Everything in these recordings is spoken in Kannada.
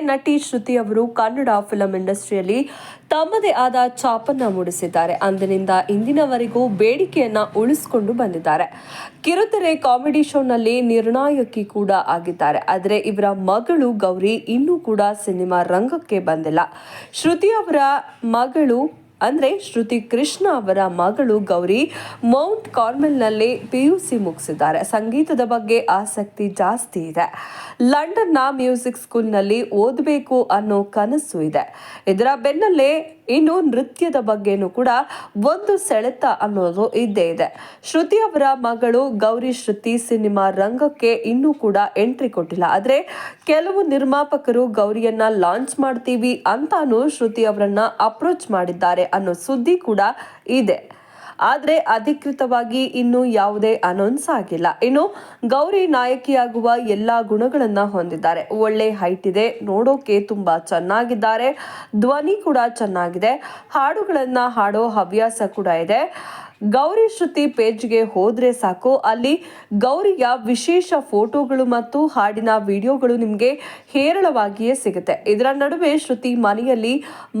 ನಟಿ ಶ್ರುತಿ ಅವರು ಕನ್ನಡ ಫಿಲಂ ಇಂಡಸ್ಟ್ರಿಯಲ್ಲಿ ತಮ್ಮದೇ ಆದ ಛಾಪನ್ನ ಮೂಡಿಸಿದ್ದಾರೆ. ಅಂದಿನಿಂದ ಇಂದಿನವರೆಗೂ ಬೇಡಿಕೆಯನ್ನ ಉಳಿಸಿಕೊಂಡು ಬಂದಿದ್ದಾರೆ. ಕಿರುತೆರೆ ಕಾಮಿಡಿ ಶೋನಲ್ಲಿ ನಿರ್ಣಾಯಕಿ ಕೂಡ ಆಗಿದ್ದಾರೆ. ಆದರೆ ಇವರ ಮಗಳು ಗೌರಿ ಇನ್ನೂ ಕೂಡ ಸಿನಿಮಾ ರಂಗಕ್ಕೆ ಬಂದಿಲ್ಲ. ಶ್ರುತಿ ಅವರ ಮಗಳು ಅಂದ್ರೆ ಶ್ರುತಿ ಕೃಷ್ಣ ಅವರ ಮಗಳು ಗೌರಿ ಮೌಂಟ್ ಕಾರ್ಮೆಲ್ನಲ್ಲಿ ಪಿಯುಸಿ ಮುಗಿಸಿದ್ದಾರೆ. ಸಂಗೀತದ ಬಗ್ಗೆ ಆಸಕ್ತಿ ಜಾಸ್ತಿ ಇದೆ. ಲಂಡನ್ನ ಮ್ಯೂಸಿಕ್ ಸ್ಕೂಲ್ನಲ್ಲಿ ಓದಬೇಕು ಅನ್ನೋ ಕನಸು ಇದೆ. ಇದರ ಬೆನ್ನಲ್ಲೇ ಇನ್ನು ನೃತ್ಯದ ಬಗ್ಗೆನೂ ಕೂಡ ಒಂದು ಸೆಳೆತ ಅನ್ನೋದು ಇದ್ದೇ ಇದೆ. ಶ್ರುತಿ ಅವರ ಮಗಳು ಗೌರಿ ಶ್ರುತಿ ಸಿನಿಮಾ ರಂಗಕ್ಕೆ ಇನ್ನೂ ಕೂಡ ಎಂಟ್ರಿ ಕೊಟ್ಟಿಲ್ಲ. ಆದ್ರೆ ಕೆಲವು ನಿರ್ಮಾಪಕರು ಗೌರಿಯನ್ನ ಲಾಂಚ್ ಮಾಡ್ತೀವಿ ಅಂತಾನು ಶ್ರುತಿ ಅವರನ್ನ ಅಪ್ರೋಚ್ ಮಾಡಿದ್ದಾರೆ ಅನ್ನೋ ಸುದ್ದಿ ಕೂಡ ಇದೆ. ಆದ್ರೆ ಅಧಿಕೃತವಾಗಿ ಇನ್ನೂ ಯಾವುದೇ ಅನೌನ್ಸ್ ಆಗಿಲ್ಲ. ಇನ್ನು ಗೌರಿ ನಾಯಕಿಯಾಗುವ ಎಲ್ಲ ಗುಣಗಳನ್ನು ಹೊಂದಿದ್ದಾರೆ. ಒಳ್ಳೆ ಹೈಟ್ ಇದೆ, ನೋಡೋಕೆ ತುಂಬಾ ಚೆನ್ನಾಗಿದ್ದಾರೆ, ಧ್ವನಿ ಕೂಡ ಚೆನ್ನಾಗಿದೆ, ಹಾಡುಗಳನ್ನು ಹಾಡೋ ಹವ್ಯಾಸ ಕೂಡ ಇದೆ. ಗೌರಿ ಶ್ರುತಿ ಪೇಜ್ಗೆ ಹೋದರೆ ಸಾಕು. ಅಲ್ಲಿ ಗೌರಿಯ ವಿಶೇಷ ಫೋಟೋಗಳು ಮತ್ತು ಹಾಡಿನ ವಿಡಿಯೋಗಳು ನಿಮಗೆ ಹೇರಳವಾಗಿಯೇ ಸಿಗುತ್ತೆ. ಇದರ ನಡುವೆ ಶ್ರುತಿ ಮನೆಯಲ್ಲಿ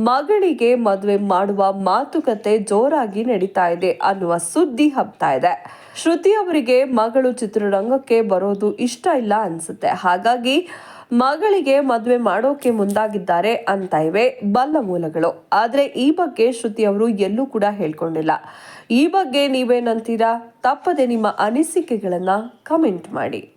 ಮಗಳಿಗೆ ಮದುವೆ ಮಾಡುವ ಮಾತುಕತೆ ಜೋರಾಗಿ ನಡೀತಾ ಇದೆ ಅನ್ನುವ ಸುದ್ದಿ ಹಬ್ತಾ ಇದೆ. ಶ್ರುತಿ ಅವರಿಗೆ ಮಗಳು ಚಿತ್ರರಂಗಕ್ಕೆ ಬರೋದು ಇಷ್ಟ ಇಲ್ಲ ಅನ್ಸುತ್ತೆ. ಹಾಗಾಗಿ ಮಗಳಿಗೆ ಮದುವೆ ಮಾಡೋಕೆ ಮುಂದಾಗಿದ್ದಾರೆ ಅಂತ ಇವೆ ಬಲ್ಲ ಮೂಲಗಳು. ಆದರೆ ಈ ಬಗ್ಗೆ ಶ್ರುತಿ ಅವರು ಎಲ್ಲೂ ಕೂಡ ಹೇಳ್ಕೊಂಡಿಲ್ಲ. ಈ ಬಗ್ಗೆ ನೀವೇನಂತೀರಾ? ತಪ್ಪದೆ ನಿಮ್ಮ ಅನಿಸಿಕೆಗಳನ್ನು ಕಮೆಂಟ್ ಮಾಡಿ.